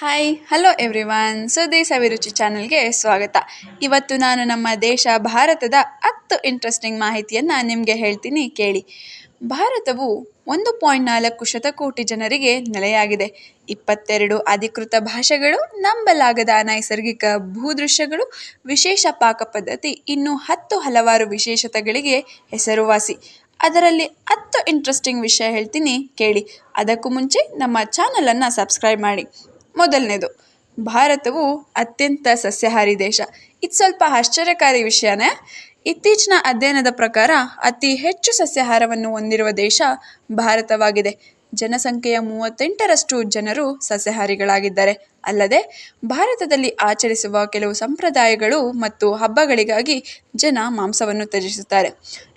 Hi hello everyone Sudesh ಅಭಿರುಚಿ ಚಾನಲ್ಗೆ ಸ್ವಾಗತ. ಇವತ್ತು ನಾನು ನಮ್ಮ ದೇಶ ಭಾರತದ ಹತ್ತು ಇಂಟ್ರೆಸ್ಟಿಂಗ್ ಮಾಹಿತಿಯನ್ನು ನಿಮಗೆ ಹೇಳ್ತೀನಿ ಕೇಳಿ. ಭಾರತವು ಒಂದು ಪಾಯಿಂಟ್ ನಾಲ್ಕು ಶತಕೋಟಿ ಜನರಿಗೆ ನೆಲೆಯಾಗಿದೆ. ಇಪ್ಪತ್ತೆರಡು ಅಧಿಕೃತ ಭಾಷೆಗಳು, ನಂಬಲಾಗದ ನೈಸರ್ಗಿಕ ಭೂದೃಶ್ಯಗಳು, ವಿಶೇಷ ಪಾಕ ಪದ್ಧತಿ, ಇನ್ನು ಹತ್ತು ಹಲವಾರು ವಿಶೇಷತೆಗಳಿಗೆ ಹೆಸರುವಾಸಿ. ಅದರಲ್ಲಿ ಹತ್ತು ಇಂಟ್ರೆಸ್ಟಿಂಗ್ ವಿಷಯ ಹೇಳ್ತೀನಿ ಕೇಳಿ. ಅದಕ್ಕೂ ಮುಂಚೆ ನಮ್ಮ ಚಾನಲನ್ನು ಸಬ್ಸ್ಕ್ರೈಬ್ ಮಾಡಿ. ಮೊದಲನೇದು. ಭಾರತವು ಅತ್ಯಂತ ಸಸ್ಯಾಹಾರಿ ದೇಶ. ಇದು ಸ್ವಲ್ಪ ಆಶ್ಚರ್ಯಕಾರಿ ವಿಷಯನೇ. ಇತ್ತೀಚಿನ ಅಧ್ಯಯನದ ಪ್ರಕಾರ ಅತಿ ಹೆಚ್ಚು ಸಸ್ಯಾಹಾರವನ್ನು ಹೊಂದಿರುವ ದೇಶ ಭಾರತವಾಗಿದೆ. ಜನಸಂಖ್ಯೆಯ ಮೂವತ್ತೆಂಟರಷ್ಟು ಜನರು ಸಸ್ಯಹಾರಿಗಳಾಗಿದ್ದಾರೆ. ಅಲ್ಲದೆ, ಭಾರತದಲ್ಲಿ ಆಚರಿಸುವ ಕೆಲವು ಸಂಪ್ರದಾಯಗಳು ಮತ್ತು ಹಬ್ಬಗಳಿಗಾಗಿ ಜನ ಮಾಂಸವನ್ನು ತ್ಯಜಿಸುತ್ತಾರೆ.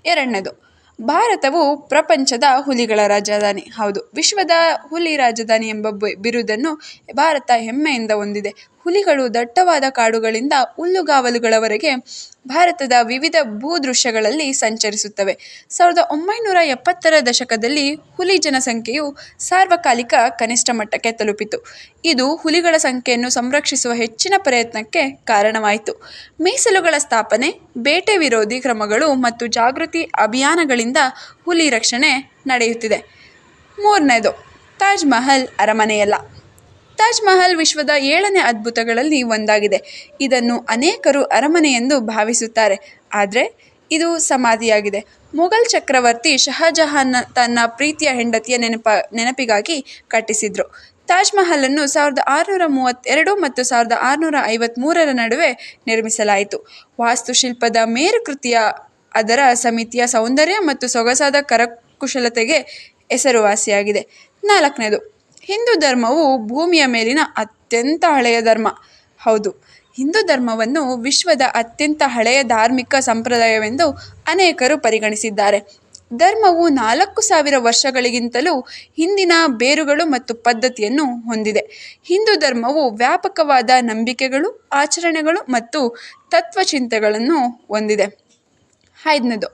ಎರಡನೇದು ಭಾರತವು ಪ್ರಪಂಚದ ಹುಲಿಗಳ ರಾಜಧಾನಿ. ಹೌದು ವಿಶ್ವದ ಹುಲಿ ರಾಜಧಾನಿ ಎಂಬ ಬಿರುದನ್ನು ಭಾರತ ಹೆಮ್ಮೆಯಿಂದ ಹೊಂದಿದೆ. ಹುಲಿಗಳು ದಟ್ಟವಾದ ಕಾಡುಗಳಿಂದ ಹುಲ್ಲುಗಾವಲುಗಳವರೆಗೆ ಭಾರತದ ವಿವಿಧ ಭೂದೃಶ್ಯಗಳಲ್ಲಿ ಸಂಚರಿಸುತ್ತವೆ. ಸಾವಿರದ ಒಂಬೈನೂರ ಎಪ್ಪತ್ತರ ದಶಕದಲ್ಲಿ ಹುಲಿ ಜನಸಂಖ್ಯೆಯು ಸಾರ್ವಕಾಲಿಕ ಕನಿಷ್ಠ ಮಟ್ಟಕ್ಕೆ ತಲುಪಿತು. ಇದು ಹುಲಿಗಳ ಸಂಖ್ಯೆಯನ್ನು ಸಂರಕ್ಷಿಸುವ ಹೆಚ್ಚಿನ ಪ್ರಯತ್ನಕ್ಕೆ ಕಾರಣವಾಯಿತು. ಮೀಸಲುಗಳ ಸ್ಥಾಪನೆ, ಬೇಟೆ ವಿರೋಧಿ ಕ್ರಮಗಳು ಮತ್ತು ಜಾಗೃತಿ ಅಭಿಯಾನಗಳಿಂದ ಹುಲಿ ರಕ್ಷಣೆ ನಡೆಯುತ್ತಿದೆ. ಮೂರನೇದು, ತಾಜ್ ಮಹಲ್ ಅರಮನೆಯಲ್ಲ. ತಾಜ್ ಮಹಲ್ ವಿಶ್ವದ ಏಳನೇ ಅದ್ಭುತಗಳಲ್ಲಿ ಒಂದಾಗಿದೆ. ಇದನ್ನು ಅನೇಕರು ಅರಮನೆ ಎಂದು ಭಾವಿಸುತ್ತಾರೆ. ಆದರೆ ಇದು ಸಮಾಧಿಯಾಗಿದೆ. ಮೊಘಲ್ ಚಕ್ರವರ್ತಿ ಶಹಜಹಾನ್ ತನ್ನ ಪ್ರೀತಿಯ ಹೆಂಡತಿಯ ನೆನಪ, ನೆನಪಿಗಾಗಿ ಕಟ್ಟಿಸಿದ್ರು. ತಾಜ್ ಮಹಲನ್ನು ಸಾವಿರದ ಆರುನೂರ ಮೂವತ್ತೆರಡು ಮತ್ತು ಸಾವಿರದ ಆರುನೂರ ಐವತ್ತ್ಮೂರರ ನಡುವೆ ನಿರ್ಮಿಸಲಾಯಿತು. ವಾಸ್ತುಶಿಲ್ಪದ ಮೇರುಕೃತಿಯ, ಅದರ ಸಮಿತಿಯ ಸೌಂದರ್ಯ ಮತ್ತು ಸೊಗಸಾದ ಕರಕುಶಲತೆಗೆ ಹೆಸರುವಾಸಿಯಾಗಿದೆ. ನಾಲ್ಕನೇದು ಹಿಂದೂ ಧರ್ಮವು ಭೂಮಿಯ ಮೇಲಿನ ಅತ್ಯಂತ ಹಳೆಯ ಧರ್ಮ. ಹೌದು, ಹಿಂದೂ ಧರ್ಮವನ್ನು ವಿಶ್ವದ ಅತ್ಯಂತ ಹಳೆಯ ಧಾರ್ಮಿಕ ಸಂಪ್ರದಾಯವೆಂದು ಅನೇಕರು ಪರಿಗಣಿಸಿದ್ದಾರೆ. ಧರ್ಮವು ನಾಲ್ಕು ಸಾವಿರ ವರ್ಷಗಳಿಗಿಂತಲೂ ಹಿಂದಿನ ಬೇರುಗಳು ಮತ್ತು ಪದ್ಧತಿಯನ್ನು ಹೊಂದಿದೆ. ಹಿಂದೂ ಧರ್ಮವು ವ್ಯಾಪಕವಾದ ನಂಬಿಕೆಗಳು, ಆಚರಣೆಗಳು ಮತ್ತು ತತ್ವಚಿಂತೆಗಳನ್ನು ಹೊಂದಿದೆ. ಐದನೇದು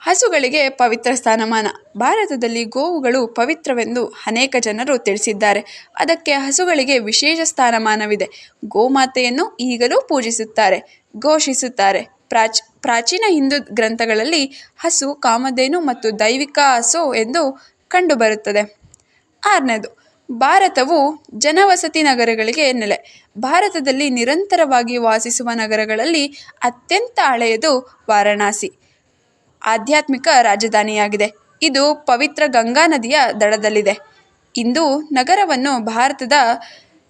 ಹಸುಗಳಿಗೆ ಪವಿತ್ರ ಸ್ಥಾನಮಾನ. ಭಾರತದಲ್ಲಿ ಗೋವುಗಳು ಪವಿತ್ರವೆಂದು ಅನೇಕ ಜನರು ತಿಳಿಸಿದ್ದಾರೆ. ಅದಕ್ಕೆ ಹಸುಗಳಿಗೆ ವಿಶೇಷ ಸ್ಥಾನಮಾನವಿದೆ. ಗೋಮಾತೆಯನ್ನು ಈಗಲೂ ಪೂಜಿಸುತ್ತಾರೆ, ಘೋಷಿಸುತ್ತಾರೆ. ಪ್ರಾಚ್, ಪ್ರಾಚೀನ ಹಿಂದೂ ಗ್ರಂಥಗಳಲ್ಲಿ ಹಸು, ಕಾಮಧೇನು ಮತ್ತು ದೈವಿಕ ಹಸು ಎಂದು ಕಂಡುಬರುತ್ತದೆ. ಆರನೇದು, ಭಾರತವು ಜನವಸತಿ ನಗರಗಳಿಗೆ ನೆಲೆ. ಭಾರತದಲ್ಲಿ ನಿರಂತರವಾಗಿ ವಾಸಿಸುವ ನಗರಗಳಲ್ಲಿ ಅತ್ಯಂತ ಹಳೆಯದು ವಾರಣಾಸಿ. ಆಧ್ಯಾತ್ಮಿಕ ರಾಜಧಾನಿಯಾಗಿದೆ. ಇದು ಪವಿತ್ರ ಗಂಗಾ ನದಿಯ ದಡದಲ್ಲಿದೆ. ಇಂದು ನಗರವನ್ನು ಭಾರತದ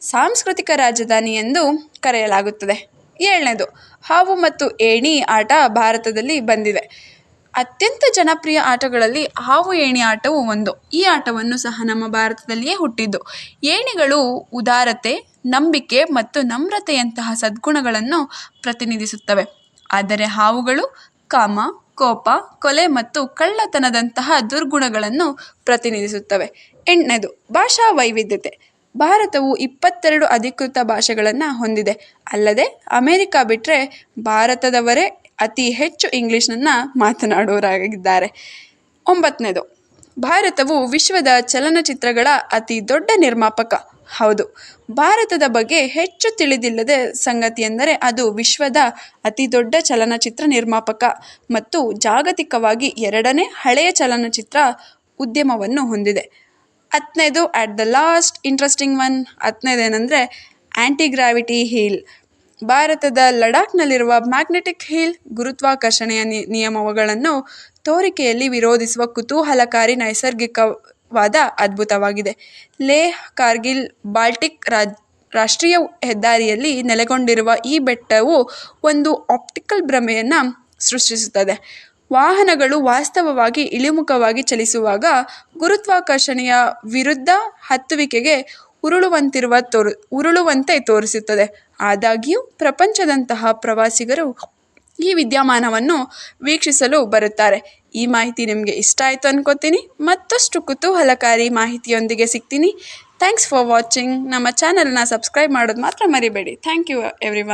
ಸಾಂಸ್ಕೃತಿಕ ರಾಜಧಾನಿ ಎಂದು ಕರೆಯಲಾಗುತ್ತದೆ. ಏಳನೇದು, ಹಾವು ಮತ್ತು ಏಣಿ ಆಟ ಭಾರತದಲ್ಲಿ ಬಂದಿದೆ. ಅತ್ಯಂತ ಜನಪ್ರಿಯ ಆಟಗಳಲ್ಲಿ ಹಾವು ಏಣಿ ಆಟವು ಒಂದು. ಈ ಆಟವನ್ನು ಸಹ ನಮ್ಮ ಭಾರತದಲ್ಲಿಯೇ ಹುಟ್ಟಿದ್ದು. ಏಣಿಗಳು ಉದಾರತೆ, ನಂಬಿಕೆ ಮತ್ತು ನಮ್ರತೆಯಂತಹ ಸದ್ಗುಣಗಳನ್ನು ಪ್ರತಿನಿಧಿಸುತ್ತವೆ. ಆದರೆ ಹಾವುಗಳು ಕಾಮ ಕೋಪ, ಕೊಲೆ ಮತ್ತು ಕಳ್ಳತನದಂತಹ ದುರ್ಗುಣಗಳನ್ನು ಪ್ರತಿನಿಧಿಸುತ್ತವೆ. ಎಂಟನೇದು, ಭಾಷಾ ವೈವಿಧ್ಯತೆ. ಭಾರತವು ಇಪ್ಪತ್ತೆರಡು ಅಧಿಕೃತ ಭಾಷೆಗಳನ್ನು ಹೊಂದಿದೆ. ಅಲ್ಲದೆ, ಅಮೆರಿಕ ಬಿಟ್ಟರೆ ಭಾರತದವರೇ ಅತಿ ಹೆಚ್ಚು ಇಂಗ್ಲೀಷನ್ನು ಮಾತನಾಡುವವರಾಗಿದ್ದಾರೆ ಒಂಬತ್ತನೇದು ಭಾರತವು ವಿಶ್ವದ ಚಲನಚಿತ್ರಗಳ ಅತಿ ದೊಡ್ಡ ನಿರ್ಮಾಪಕ. ಹೌದು. ಭಾರತದ ಬಗ್ಗೆ ಹೆಚ್ಚು ತಿಳಿದಿಲ್ಲದ ಸಂಗತಿಯೆಂದರೆ ಅದು ವಿಶ್ವದ ಅತಿ ದೊಡ್ಡ ಚಲನಚಿತ್ರ ನಿರ್ಮಾಪಕ ಮತ್ತು ಜಾಗತಿಕವಾಗಿ ಎರಡನೇ ಹಳೆಯ ಚಲನಚಿತ್ರ ಉದ್ಯಮವನ್ನು ಹೊಂದಿದೆ. ಹತ್ತನೇದು at the last interesting one ಹತ್ತನೇದೇನೆಂದರೆ anti gravity hill ಭಾರತದ ಲಡಾಖ್ನಲ್ಲಿರುವ ಮ್ಯಾಗ್ನೆಟಿಕ್ ಹೀಲ್ ಗುರುತ್ವಾಕರ್ಷಣೆಯ ನಿಯಮಗಳನ್ನು ತೋರಿಕೆಯಲ್ಲಿ ವಿರೋಧಿಸುವ ಕುತೂಹಲಕಾರಿ ನೈಸರ್ಗಿಕವಾದ ಅದ್ಭುತವಾಗಿದೆ. ಲೇಹ್ ಕಾರ್ಗಿಲ್, ಬಾಲ್ಟಿಕ್ ರಾಜ್ ರಾಷ್ಟ್ರೀಯ ಹೆದ್ದಾರಿಯಲ್ಲಿ ನೆಲೆಗೊಂಡಿರುವ ಈ ಬೆಟ್ಟವು ಒಂದು ಆಪ್ಟಿಕಲ್ ಭ್ರಮೆಯನ್ನು ಸೃಷ್ಟಿಸುತ್ತದೆ. ವಾಹನಗಳು ವಾಸ್ತವವಾಗಿ ಇಳಿಮುಖವಾಗಿ ಚಲಿಸುವಾಗ ಗುರುತ್ವಾಕರ್ಷಣೆಯ ವಿರುದ್ಧ ಹತ್ತುವಿಕೆಗೆ ಉರುಳುವಂತಿರುವ ತೋರು, ಉರುಳುವಂತೆ ತೋರಿಸುತ್ತದೆ. ಆದಾಗ್ಯೂ, ಪ್ರಪಂಚದಂತಹ ಪ್ರವಾಸಿಗರು ಈ ವಿದ್ಯಮಾನವನ್ನು ವೀಕ್ಷಿಸಲು ಬರುತ್ತಾರೆ. ಈ ಮಾಹಿತಿ ನಿಮಗೆ ಇಷ್ಟ ಆಯಿತು ಅನ್ಕೋತೀನಿ. ಮತ್ತಷ್ಟು ಕುತೂಹಲಕಾರಿ ಮಾಹಿತಿಯೊಂದಿಗೆ ಸಿಗ್ತೀನಿ. ಥ್ಯಾಂಕ್ಸ್ ಫಾರ್ ವಾಚಿಂಗ್ ನಮ್ಮ ಚಾನಲ್ನ ಸಬ್ಸ್ಕ್ರೈಬ್ ಮಾಡೋದು ಮಾತ್ರ ಮರಿಬೇಡಿ. Thank you every